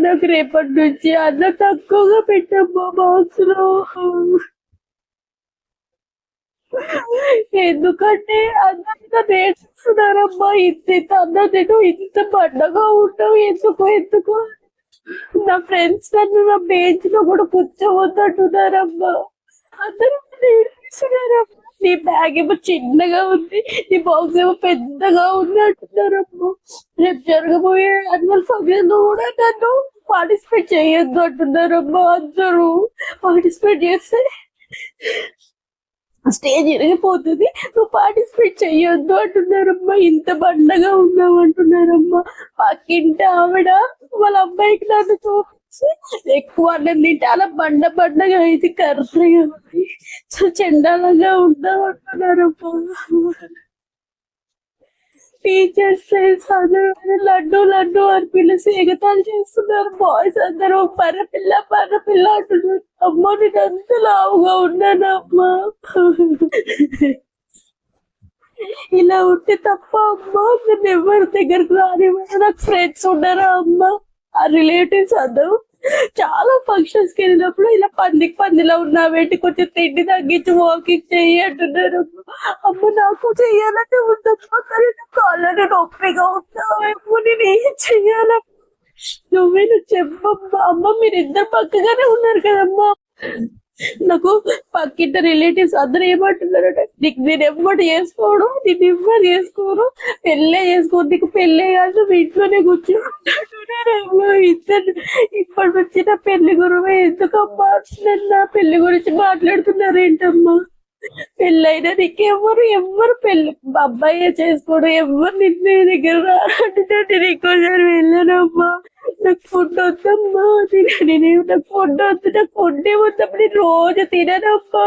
నాకు రేపటి నుంచి అన్న తక్కువగా పెట్టమ్మా బాక్స్లో ఎందుకంటే అందరితో నేర్చుకున్నారమ్మా ఇంత ఇంత అన్నం తిను ఇంత బండగా ఉంటావు ఎందుకు ఎందుకు? నా ఫ్రెండ్స్ నన్ను నా బెంచ్లో కూడా కూర్చోవద్దంటున్నారమ్మా. అందరూ నేర్పిస్తున్నారమ్మా నీ బ్యాగ్ ఏమో చిన్నగా ఉంది నీ బాక్స్ ఏమో పెద్దగా ఉంది అంటున్నారమ్మా రేపు జరగబోయే అన్యువల్ ఫంక్షన్ కూడా నన్ను పార్టిసిపేట్ చేయొద్దు అంటున్నారమ్మా అందరూ. పార్టిసిపేట్ చేస్తే స్టేజ్ ఇరిగిపోతుంది నువ్వు పార్టిసిపేట్ చెయ్యొద్దు అంటున్నారమ్మా ఇంత బండగా ఉన్నావు అంటున్నారమ్మా పక్కింటి ఆవిడ వాళ్ళ అబ్బాయికి నన్ను ఎక్కువ అన్నం తింటే అలా బండ బండగా అయితే కర్రగా ఉంది సో చండాలంగా ఉన్నావు అంటున్నారమ్మా టీచర్స్ ఫ్రెండ్స్ అందరూ లడ్డు లడ్డు అని పిలిచి ఎగతాలు చేస్తున్నారు. బాయ్స్ అందరూ పర్రపిల్ల పర్రపిల్ల అంటున్నారు. అమ్మ నేను అంత లావుగా ఉన్నాను అమ్మా. ఇలా ఉంటే తప్ప అమ్మా నేను ఎవరి దగ్గరకు రానివ్వను. నాకు ఫ్రెండ్స్ ఉన్నారా అమ్మ? ఆ రిలేటివ్స్ అందరూ చాలా ఫంక్షన్స్కి వెళ్ళినప్పుడు ఇలా పందికి పందిలా పెట్టి కొంచెం తిండి తగ్గించి వాకింగ్ చెయ్యి అంటున్నారు. అమ్మ నాకు చెయ్యాలంటే ఉందమ్మా కానీ నా కాళ్ళని నొప్పిగా ఉన్నావేమో నేను ఏం చెయ్యాలమ్మా నువ్వే నువ్వు చెప్పమ్మా అమ్మ మీరు ఇద్దరు పక్కగానే ఉన్నారు కదమ్మా. నాకు పక్కింట రిలేటివ్స్ అందరూ ఏమంటున్నారంటే నీకు నేను ఎవ్వరు చేసుకోడు నేను ఎవ్వరు చేసుకోరు పెళ్ళే చేసుకో. నీకు పెళ్ళే కాదు నువ్వు ఇంట్లోనే కూర్చుంటాడు ఇద్దరు. ఇప్పటి వచ్చిన పెళ్ళి గురువే. ఎందుకమ్మా? నా పెళ్ళి గురించి మాట్లాడుతున్నారు ఏంటమ్మా? పెళ్ళైనా నీకెవ్వరు ఎవరు ఎవరు పెళ్ళి అబ్బాయి చేసుకోడు ఎవరు నిన్నే దగ్గర రారంటే నేను ఇంకోసారి వెళ్ళానమ్మా. నాకు ఫుడ్ వద్దమ్మా. తిన నేను నాకు ఫుడ్ వద్దు నాకు ఫుడ్ ఏమొద్దమ్మా నేను రోజు తిననమ్మా.